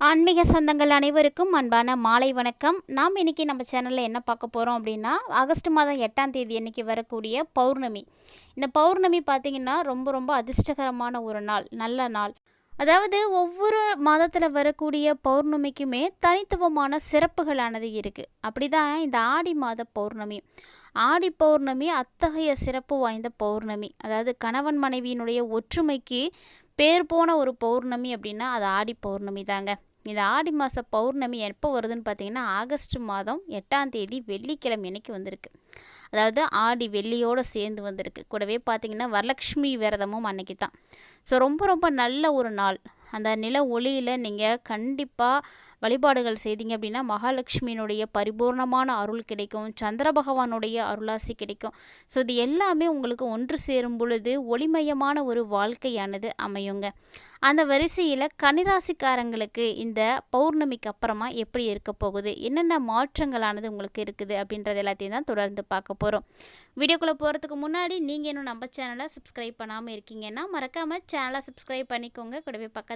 ஆன்மீக சொந்தங்கள் அனைவருக்கும் அன்பான மாலை வணக்கம். நாம் இன்றைக்கி நம்ம சேனலில் என்ன பார்க்க போகிறோம் அப்படின்னா ஆகஸ்ட் மாதம் எட்டாம் தேதி அன்றைக்கி வரக்கூடிய பௌர்ணமி. இந்த பௌர்ணமி பார்த்திங்கன்னா ரொம்ப ரொம்ப அதிர்ஷ்டகரமான ஒரு நாள் நல்ல நாள். அதாவது ஒவ்வொரு மாதத்தில் வரக்கூடிய பௌர்ணமிக்குமே தனித்துவமான சிறப்புகளானது இருக்குது அப்படி தான் இந்த ஆடி மாத பௌர்ணமி. ஆடி பௌர்ணமி அத்தகைய சிறப்பு வாய்ந்த பௌர்ணமி. அதாவது கணவன் மனைவியினுடைய ஒற்றுமைக்கு பேர் போன ஒரு பௌர்ணமி அப்படின்னா அது ஆடி பௌர்ணமி தாங்க இந்த ஆடி மாத பௌர்ணமி எப்போ வருதுன்னு பார்த்தீங்கன்னா ஆகஸ்ட் மாதம் எட்டாம் தேதி வெள்ளிக்கிழமை அன்னைக்கு வந்திருக்கு. அதாவது ஆடி வெள்ளியோடு சேர்ந்து வந்திருக்கு. கூடவே பார்த்தீங்கன்னா வரலக்ஷ்மி விரதமும் அன்னைக்கு தான் ஸோ ரொம்ப ரொம்ப நல்ல ஒரு நாள். அந்த நில ஒளியில் நீங்கள் கண்டிப்பாக வழிபாடுகள் செய்தீங்க அப்படின்னா மகாலட்சுமியினுடைய பரிபூர்ணமான அருள் கிடைக்கும் சந்திர பகவானுடைய அருளாசி கிடைக்கும். ஸோ இது எல்லாமே உங்களுக்கு ஒன்று சேரும் பொழுது ஒளிமயமான ஒரு வாழ்க்கையானது அமையுங்க. அந்த வரிசையில் கனிராசிக்காரங்களுக்கு இந்த பௌர்ணமிக்கு அப்புறமா எப்படி இருக்க போகுது என்னென்ன மாற்றங்களானது உங்களுக்கு இருக்குது அப்படின்றது எல்லாத்தையும் தான் தொடர்ந்து பார்க்க போகிறோம் வீடியோக்குள்ளே போகிறதுக்கு முன்னாடி நீங்கள் இன்னும் நம்ம சேனலை சப்ஸ்கிரைப் பண்ணாமல் இருக்கீங்கன்னா மறக்காமல் சேனலை சப்ஸ்கிரைப் பண்ணிக்கோங்க. கூடவே பக்கத்தில்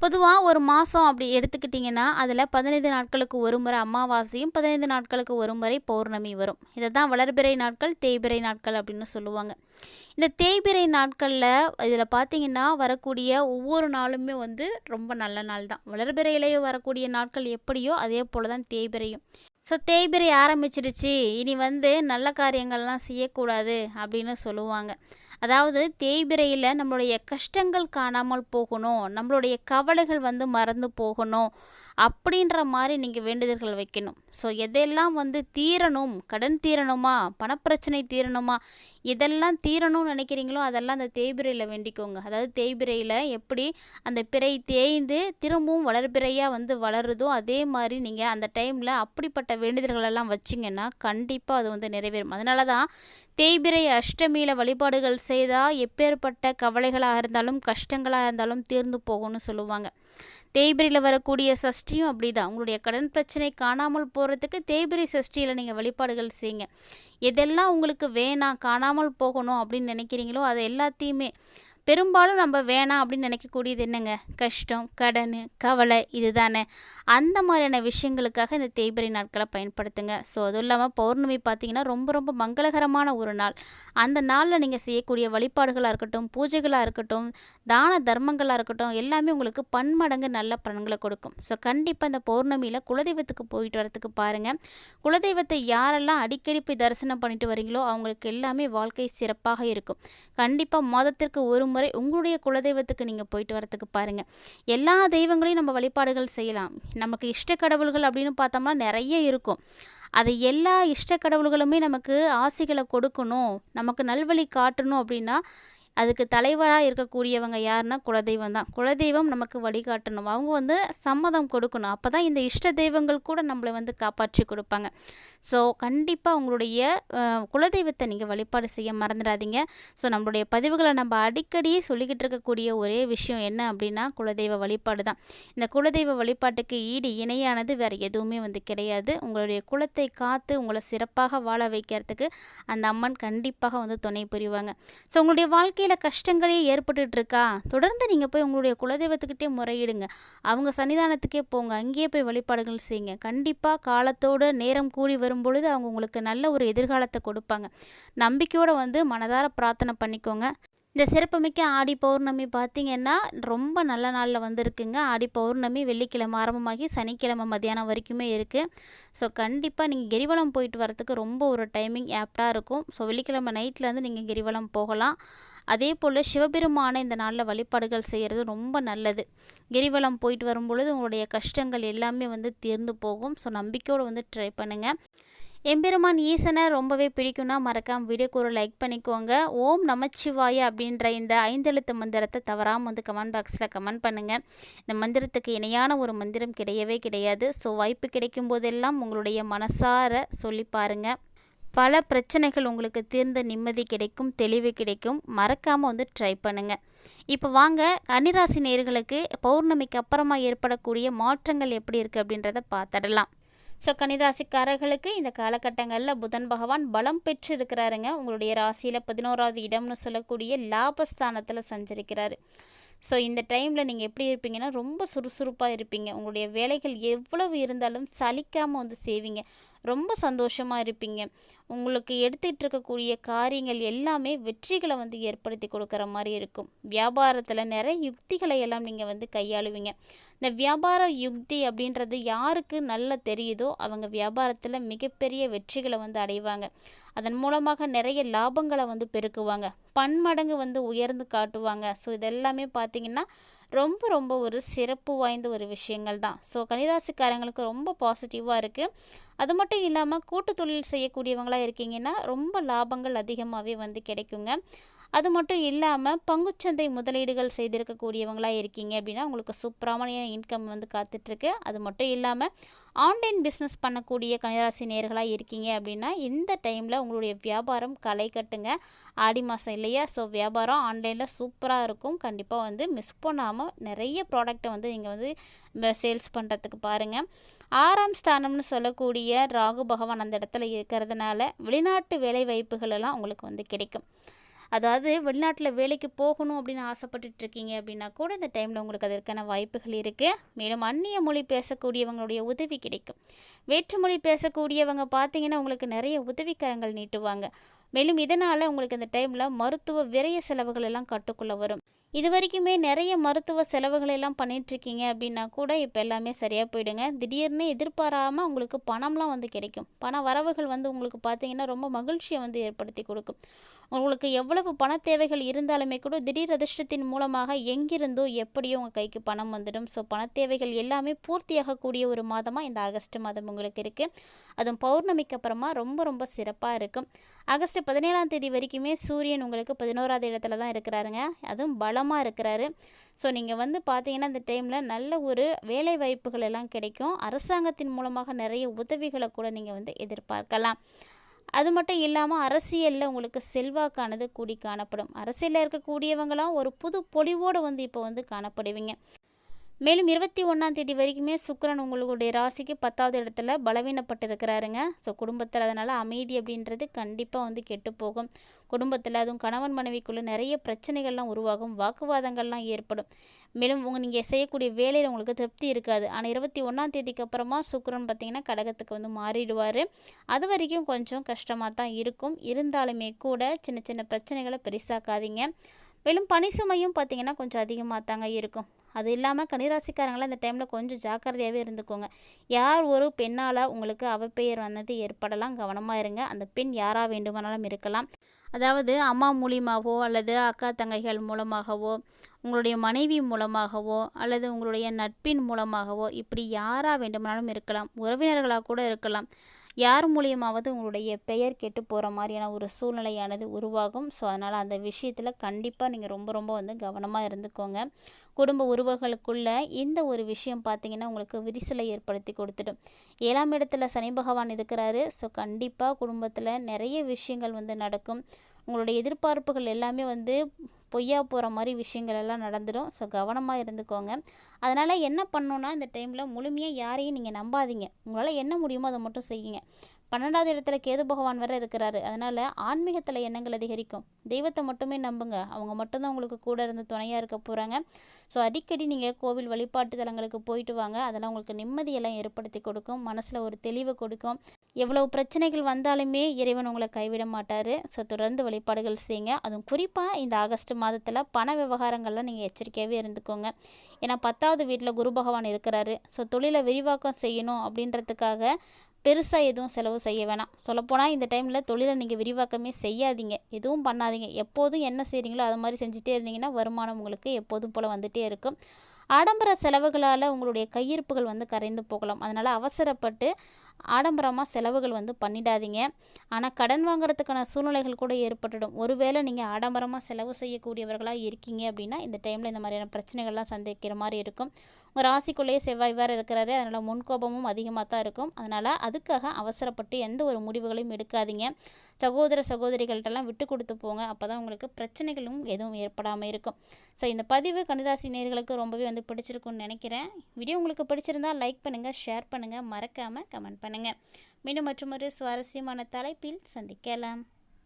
பொதுவாக ஒரு மாதம் அப்படி எடுத்துக்கிட்டிங்கன்னா அதில் பதினைந்து நாட்களுக்கு ஒரு முறை அமாவாசையும் பதினைந்து நாட்களுக்கு ஒரு முறை பௌர்ணமி வரும். இதை தான் வளர்பிறை நாட்கள் தேய்பிறை நாட்கள் அப்படின்னு சொல்லுவாங்க. இந்த தேய்பிறை நாட்களில் இதில் பார்த்தீங்கன்னா வரக்கூடிய ஒவ்வொரு நாளுமே வந்து ரொம்ப நல்ல நாள் தான். வளர்பிறையிலேயே வரக்கூடிய நாட்கள் எப்படியோ அதே போல் தான் தேய்பிறையும். ஸோ தேய்பிறை ஆரம்பிச்சிடுச்சு இனி வந்து நல்ல காரியங்கள்லாம் செய்யக்கூடாது அப்படின்னு சொல்லுவாங்க. அதாவது தேய்பிரையில் நம்மளுடைய கஷ்டங்கள் காணாமல் போகணும் நம்மளுடைய கவலைகள் வந்து மறந்து போகணும் அப்படின்ற மாதிரி நீங்கள் வேண்டுதல்கள் வைக்கணும். ஸோ எதெல்லாம் வந்து தீரணும் கடன் தீரணுமா பணப்பிரச்சனை தீரணுமா இதெல்லாம் தீரணும்னு நினைக்கிறீங்களோ அதெல்லாம் அந்த தேய்பிரையில் வேண்டிக்கோங்க. அதாவது தேய்பிரையில் எப்படி அந்த பிறை தேய்ந்து திரும்பவும் வளர்பிறையாக வந்து வளருதோ அதே மாதிரி நீங்கள் அந்த டைமில் அப்படிப்பட்ட வேண்டுதல்களெல்லாம் வச்சிங்கன்னா கண்டிப்பாக அது வந்து நிறைவேறும். அதனால தான் தேய்பிரை அஷ்டமியில் வழிபாடுகள் செய்தால் எப்பேற்பட்ட கவலைகளாக இருந்தாலும் கஷ்டங்களாக இருந்தாலும் தீர்ந்து போகும்னு சொல்லுவாங்க. தேய்பிரியில் வரக்கூடிய சஷ்டியும் அப்படி தான் உங்களுடைய கடன் பிரச்சனை காணாமல் போகிறதுக்கு தேய்பிரி சஷ்டியில் நீங்கள் வழிபாடுகள் செய்யுங்க. எதெல்லாம் உங்களுக்கு வேணாம் காணாமல் போகணும் அப்படின்னு நினைக்கிறீங்களோ அதை எல்லாத்தையுமே பெரும்பாலும் நம்ம வேணாம் அப்படின்னு நினைக்கக்கூடியது என்னங்க? கஷ்டம் கடன் கவலை இது தானே அந்த மாதிரியான விஷயங்களுக்காக இந்த தேய்பிரை நாட்களை பயன்படுத்துங்க. ஸோ அதுவும் இல்லாமல் பௌர்ணமி பார்த்திங்கன்னா ரொம்ப ரொம்ப மங்களகரமான ஒரு நாள். அந்த நாளில் நீங்கள் செய்யக்கூடிய வழிபாடுகளாக இருக்கட்டும் பூஜைகளாக இருக்கட்டும் தான தர்மங்களாக இருக்கட்டும் எல்லாமே உங்களுக்கு பன்மடங்கு நல்ல பலன்களை கொடுக்கும். ஸோ கண்டிப்பாக இந்த பௌர்ணமியில் குலதெய்வத்துக்கு போயிட்டு வரத்துக்கு பாருங்கள் குலதெய்வத்தை யாரெல்லாம் அடிக்கடி போய் தரிசனம் பண்ணிட்டு வரீங்களோ அவங்களுக்கு எல்லாமே வாழ்க்கை சிறப்பாக இருக்கும். கண்டிப்பாக மாதத்திற்கு ஒரு முறை உங்களுடைய குலதெய்வத்துக்கு நீங்கள் போயிட்டு வரத்துக்கு பாருங்கள் எல்லா தெய்வங்களையும் நம்ம வழிபாடுகள் செய்யலாம். நமக்கு இஷ்ட கடவுள்கள் அப்படின்னு பார்த்தோம்னா நிறைய இருக்கும். அது எல்லா இஷ்ட கடவுள்களுமே நமக்கு ஆசைகளை கொடுக்கணும். நமக்கு நல்வழி காட்டணும் அப்படின்னா அதுக்கு தலைவராக இருக்கக்கூடியவங்க யாருன்னா குலதெய்வம் தான். குலதெய்வம் நமக்கு வழிகாட்டணும். அவங்க வந்து சம்மதம் கொடுக்கணும். அப்போ தான் இந்த இஷ்ட தெய்வங்கள் கூட நம்மளை வந்து காப்பாற்றி கொடுப்பாங்க. ஸோ கண்டிப்பாக உங்களுடைய குலதெய்வத்தை நீங்கள் வழிபாடு செய்ய மறந்துடாதீங்க. ஸோ நம்மளுடைய பதிவுகளை நம்ம அடிக்கடி சொல்லிக்கிட்டு இருக்கக்கூடிய ஒரே விஷயம் என்ன அப்படின்னா குலதெய்வ வழிபாடு தான். இந்த குலதெய்வ வழிபாட்டுக்கு ஈடு இணையானது வேறு எதுவுமே வந்து கிடையாது. உங்களுடைய குலத்தை காத்து உங்களை சிறப்பாக வாழ வைக்கிறதுக்கு அந்த அம்மன் கண்டிப்பாக வந்து துணை புரிவாங்க. ஸோ உங்களுடைய வாழ்க்கை வாழ்க்கையில் கஷ்டங்களே ஏற்பட்டுட்டு இருக்கா தொடர்ந்து நீங்கள் போய் உங்களுடைய குலதெய்வத்துக்கிட்டே முறையிடுங்க. அவங்க சன்னிதானத்துக்கே போங்க. அங்கேயே போய் வழிபாடுகள் செய்யுங்க. கண்டிப்பாக காலத்தோடு நேரம் கூடி வரும் பொழுது அவங்க உங்களுக்கு நல்ல ஒரு எதிர்காலத்தை கொடுப்பாங்க. நம்பிக்கையோடு வந்து மனதார பிரார்த்தனை பண்ணிக்கோங்க. இந்த சிறப்புமிக்க ஆடி பௌர்ணமி பார்த்திங்கன்னா ரொம்ப நல்ல நாளில் வந்திருக்குங்க. ஆடி பௌர்ணமி வெள்ளிக்கிழமை ஆரம்பமாகி சனிக்கிழமை மதியானம் வரைக்குமே இருக்குது ஸோ கண்டிப்பாக நீங்கள் கிரிவலம் போயிட்டு வரத்துக்கு ரொம்ப ஒரு டைமிங் ஆப்டாக இருக்கும். ஸோ வெள்ளிக்கிழமை நைட்லேருந்து நீங்கள் கிரிவலம் போகலாம். அதே போல் சிவபெருமான இந்த நாளில் வழிபாடுகள் செய்கிறது ரொம்ப நல்லது. கிரிவலம் போயிட்டு வரும்பொழுது உங்களுடைய கஷ்டங்கள் எல்லாமே வந்து தீர்ந்து போகும். ஸோ நம்பிக்கையோடு வந்து ட்ரை பண்ணுங்கள் எம்பெருமான் ஈசனை ரொம்பவே பிடிக்கும்னா மறக்காம வீடியோக்கு ஒரு லைக் பண்ணிக்கோங்க. ஓம் நமச்சிவாய அப்படின்ற இந்த ஐந்தெழுத்து மந்திரத்தை தவறாமல் வந்து கமெண்ட் பாக்ஸில் கமெண்ட் பண்ணுங்கள் இந்த மந்திரத்துக்கு இணையான ஒரு மந்திரம் கிடையவே கிடையாது. ஸோ வாய்ப்பு கிடைக்கும் போதெல்லாம் உங்களுடைய மனசார சொல்லி பாருங்கள் பல பிரச்சனைகள் உங்களுக்கு தீர்ந்த நிம்மதி கிடைக்கும் தெளிவு கிடைக்கும். மறக்காமல் வந்து ட்ரை பண்ணுங்கள் இப்போ வாங்க கன்னிராசி நேர்களுக்கு பௌர்ணமிக்கு அப்புறமா ஏற்படக்கூடிய மாற்றங்கள் எப்படி இருக்குது அப்படின்றத பார்த்துடலாம். ஸோ கன்னிராசிக்காரர்களுக்கு இந்த காலகட்டங்களில் புதன் பகவான் பலம் பெற்று இருக்கிறாருங்க உங்களுடைய ராசியில் பதினோராவது இடம்னு சொல்லக்கூடிய லாபஸ்தானத்தில் சஞ்சரிக்கிறாரு. ஸோ இந்த டைமில் நீங்கள் எப்படி இருப்பீங்கன்னா ரொம்ப சுறுசுறுப்பாக இருப்பீங்க. உங்களுடைய வேலைகள் எவ்வளவு இருந்தாலும் சலிக்காமல் வந்து செய்வீங்க. ரொம்ப சந்தோஷமாக இருப்பீங்க. உங்களுக்கு எடுத்துகிட்டு இருக்கக்கூடிய காரியங்கள் எல்லாமே வெற்றிகளை வந்து ஏற்படுத்தி கொடுக்குற மாதிரி இருக்கும். வியாபாரத்தில் நிறைய யுக்திகளை எல்லாம் நீங்கள் வந்து கையாளுவீங்க. இந்த வியாபார யுக்தி அப்படின்றது யாருக்கு நல்லா தெரியுதோ அவங்க வியாபாரத்தில் மிகப்பெரிய வெற்றிகளை வந்து அடைவாங்க. அதன் மூலமாக நிறைய லாபங்களை வந்து பெருக்குவாங்க. பன்மடங்கு வந்து உயர்ந்து காட்டுவாங்க. ஸோ இதெல்லாமே பார்த்தீங்கன்னா ரொம்ப ரொம்ப ஒரு சிறப்பு வாய்ந்த ஒரு விஷயங்கள் தான். ஸோ கன்னிராசிக்காரங்களுக்கு ரொம்ப பாசிட்டிவாக இருக்குது அது மட்டும் இல்லாமல் கூட்டு தொழில் செய்யக்கூடியவங்களாக இருக்கீங்கன்னா ரொம்ப லாபங்கள் அதிகமாகவே வந்து கிடைக்குங்க. அது மட்டும் இல்லாமல் பங்குச்சந்தை முதலீடுகள் செய்திருக்கக்கூடியவங்களாக இருக்கீங்க அப்படின்னா உங்களுக்கு சூப்பரான இன்கம் வந்து காத்துட்ருக்கு. அது மட்டும் இல்லாமல் ஆன்லைன் பிஸ்னஸ் பண்ணக்கூடிய கனிராசி நேர்களாக இருக்கீங்க அப்படின்னா இந்த டைமில் உங்களுடைய வியாபாரம் களை கட்டுங்க. ஆடி மாதம் இல்லையா? ஸோ வியாபாரம் ஆன்லைனில் சூப்பராக இருக்கும். கண்டிப்பாக வந்து மிஸ் பண்ணாமல் நிறைய ப்ராடக்ட்டை வந்து நீங்கள் வந்து சேல்ஸ் பண்ணுறதுக்கு பாருங்கள் ஆறாம் ஸ்தானம்னு சொல்லக்கூடிய ராகு பகவான் அந்த இடத்துல இருக்கிறதுனால வெளிநாட்டு வேலை வாய்ப்புகள் எல்லாம் உங்களுக்கு வந்து கிடைக்கும். அதாவது வெளிநாட்டில் வேலைக்கு போகணும் அப்படின்னு ஆசைப்பட்டுட்டு இருக்கீங்க அப்படின்னா கூட இந்த டைமில் உங்களுக்கு அதற்கான வாய்ப்புகள் இருக்குது மேலும் அந்நிய மொழி பேசக்கூடியவங்களுடைய உதவி கிடைக்கும். வேற்றுமொழி பேசக்கூடியவங்க பார்த்தீங்கன்னா உங்களுக்கு நிறைய உதவிக்கரங்கள் நீட்டுவாங்க. மேலும் இதனால் உங்களுக்கு இந்த டைமில் மருத்துவ விரைய செலவுகள் எல்லாம் கட்டுக்குள்ளே வரும். இது வரைக்குமே நிறைய மருத்துவ செலவுகள் எல்லாம் பண்ணிகிட்ருக்கீங்க அப்படின்னா கூட இப்போ எல்லாமே சரியாக போயிடுங்க. திடீர்னு எதிர்பாராமல் உங்களுக்கு பணம்லாம் வந்து கிடைக்கும். பண வரவுகள் வந்து உங்களுக்கு பார்த்தீங்கன்னா ரொம்ப மகிழ்ச்சியை வந்து ஏற்படுத்தி கொடுக்கும். உங்களுக்கு எவ்வளவு பண தேவைகள் இருந்தாலுமே கூட திடீர் அதிர்ஷ்டத்தின் மூலமாக எங்கிருந்தோ எப்படியோ உங்கள் கைக்கு பணம் வந்துடும். ஸோ பண தேவைகள் எல்லாமே பூர்த்தியாகக்கூடிய ஒரு மாதமாக இந்த ஆகஸ்ட் மாதம் உங்களுக்கு இருக்குது அதுவும் பௌர்ணமிக்கு அப்புறமா ரொம்ப ரொம்ப சிறப்பாக இருக்கும். ஆகஸ்ட் பதினேழாம் தேதி வரைக்குமே சூரியன் உங்களுக்கு பதினோராவது இடத்துல தான் இருக்கிறாருங்க. அதுவும் பலம் பலமாக இருக்கிறாரு. ஸோ நீங்கள் வந்து பார்த்தீங்கன்னா இந்த டைமில் நல்ல ஒரு வேலை வாய்ப்புகள் எல்லாம் கிடைக்கும். அரசாங்கத்தின் மூலமாக நிறைய உதவிகளை கூட நீங்கள் வந்து எதிர்பார்க்கலாம். அது மட்டும் இல்லாமல் அரசியலில் உங்களுக்கு செல்வாக்கானது கூடி காணப்படும். அரசியலில் இருக்கக்கூடியவங்களாம் ஒரு புது பொலிவோடு வந்து இப்போ வந்து காணப்படுவீங்க. மேலும் இருபத்தி ஒன்றாம் தேதி வரைக்குமே சுக்கரன் உங்களுடைய ராசிக்கு பத்தாவது இடத்துல பலவீனப்பட்டிருக்கிறாருங்க. ஸோ குடும்பத்தில் அதனால் அமைதி அப்படின்றது கண்டிப்பாக வந்து கெட்டு போகும் குடும்பத்தில் அதுவும் கணவன் மனைவிக்குள்ளே நிறைய பிரச்சனைகள்லாம் உருவாகும். வாக்குவாதங்கள்லாம் ஏற்படும். மேலும் உங்கள் நீங்கள் செய்யக்கூடிய வேலையில் உங்களுக்கு திருப்தி இருக்காது. ஆனால் இருபத்தி ஒன்றாம் தேதிக்கு அப்புறமா சுக்கரன் பார்த்திங்கன்னா கடகத்துக்கு வந்து மாறிடுவார். அது வரைக்கும் கொஞ்சம் கஷ்டமாக தான் இருக்கும். இருந்தாலுமே கூட சின்ன சின்ன பிரச்சனைகளை பெருசாக்காதீங்க. மேலும் பனி சுமையும் பார்த்திங்கன்னா கொஞ்சம் அதிகமாக தாங்க இருக்கும். அது இல்லாமல் கன்னிராசிக்காரங்களாம் இந்த டைமில் கொஞ்சம் ஜாக்கிரதையாகவே இருந்துக்கோங்க. யார் ஒரு பெண்ணால் உங்களுக்கு அவப்பெயர் வந்தது ஏற்படலாம். கவனமாக இருங்க. அந்த பெண் யாராக வேண்டுமானாலும் இருக்கலாம். அதாவது அம்மா மூலியமாகவோ அல்லது அக்கா தங்கைகள் மூலமாகவோ உங்களுடைய மனைவி மூலமாகவோ அல்லது உங்களுடைய நட்பின் மூலமாகவோ இப்படி யாராக வேண்டுமானாலும் இருக்கலாம். உறவினர்களாக கூட இருக்கலாம். யார் மூலியமாவது உங்களுடைய பெயர் கெட்டு போகிற மாதிரியான ஒரு சூழ்நிலையானது உருவாகும். ஸோ அதனால் அந்த விஷயத்தில் கண்டிப்பாக நீங்கள் ரொம்ப ரொம்ப வந்து கவனமாக இருந்துக்கோங்க. குடும்ப உறவுகளுக்குள்ள இந்த ஒரு விஷயம் பார்த்திங்கன்னா உங்களுக்கு விரிசலை ஏற்படுத்தி கொடுத்துடும். ஏழாம் இடத்துல சனி பகவான் இருக்கிறாரு. ஸோ கண்டிப்பாக குடும்பத்தில் நிறைய விஷயங்கள் வந்து நடக்கும். உங்களுடைய எதிர்பார்ப்புகள் எல்லாமே வந்து பொய்யா போகிற மாதிரி விஷயங்கள் எல்லாம் நடந்துடும் ஸோ கவனமாக இருந்துக்கோங்க. அதனால் என்ன பண்ணணுன்னா இந்த டைமில் முழுமையாக யாரையும் நீங்கள் நம்பாதீங்க. உங்களால் என்ன முடியுமோ அதை மட்டும் செய்யுங்க. பன்னெண்டாவது இடத்துல கேது பகவான் வர இருக்கிறாரு. அதனால் ஆன்மீகத்தில் எண்ணங்கள் அதிகரிக்கும். தெய்வத்தை மட்டுமே நம்புங்க. அவங்க மட்டும்தான் உங்களுக்கு கூட இருந்து துணையாக இருக்க போகிறாங்க ஸோ அடிக்கடி நீங்கள் கோவில் வழிபாட்டு தலங்களுக்கு போயிட்டு வாங்க. அதெல்லாம் உங்களுக்கு நிம்மதியெல்லாம் ஏற்படுத்தி கொடுக்கும். மனசில் ஒரு தெளிவை கொடுக்கும். எவ்வளவு பிரச்சனைகள் வந்தாலுமே இறைவன் உங்களை கைவிட மாட்டார். ஸோ தொடர்ந்து வழிபாடுகள் செய்யுங்க. அதுவும் குறிப்பாக இந்த ஆகஸ்ட் மாதத்தில் பண விவகாரங்கள்லாம் நீங்கள் எச்சரிக்கையாகவே இருந்துக்கோங்க. ஏன்னா பத்தாவது வீட்டில் குரு பகவான் இருக்கிறாரு. ஸோ தொழிலை விரிவாக்கம் செய்யணும் அப்படின்றதுக்காக பெருசாக எதுவும் செலவு செய்ய வேணாம். சொல்லப்போனால் இந்த டைமில் தொழிலை நீங்கள் விரிவாக்கமே செய்யாதீங்க. எதுவும் பண்ணாதீங்க. எப்போதும் என்ன செய்கிறீங்களோ அது மாதிரி செஞ்சுட்டே இருந்தீங்கன்னா வருமானம் உங்களுக்கு எப்போதும் போல் வந்துகிட்டே இருக்கும். ஆடம்பர செலவுகளால் உங்களுடைய கையிருப்புகள் வந்து கரைந்து போகலாம். அதனால் அவசரப்பட்டு ஆடம்பரமாக செலவுகள் வந்து பண்ணிடாதீங்க. ஆனால் கடன் வாங்குறதுக்கான சூழ்நிலைகள் கூட ஏற்பட்டுடும். ஒருவேளை நீங்கள் ஆடம்பரமாக செலவு செய்யக்கூடியவர்களாக இருக்கீங்க அப்படின்னா இந்த டைமில் இந்த மாதிரியான பிரச்சனைகள்லாம் சந்திக்கிற மாதிரி இருக்கும். உங்கள் ராசிக்குள்ளேயே செவ்வாய் வேறு இருக்கிறாரு. அதனால் முன்கோபமும் அதிகமாக தான் இருக்கும். அதனால் அதுக்காக அவசரப்பட்டு எந்த ஒரு முடிவுகளையும் எடுக்காதீங்க. சகோதர சகோதரிகள்கிட்டலாம் விட்டு கொடுத்து போங்க. அப்போ தான் உங்களுக்கு பிரச்சனைகளும் எதுவும் ஏற்படாமல் இருக்கும். ஸோ இந்த பதிவு கன்னிராசி நேர்களுக்கு ரொம்பவே வந்து பிடிச்சிருக்குன்னு நினைக்கிறேன். வீடியோ உங்களுக்கு பிடிச்சிருந்தா லைக் பண்ணுங்கள் ஷேர் பண்ணுங்கள் மறக்காமல் கமெண்ட் பண்ணுங்கள் பண்ணுங்கள் மீண்டும் மற்றொரு சுவாரஸ்யமான தலைப்பில் சந்திக்கலாம்.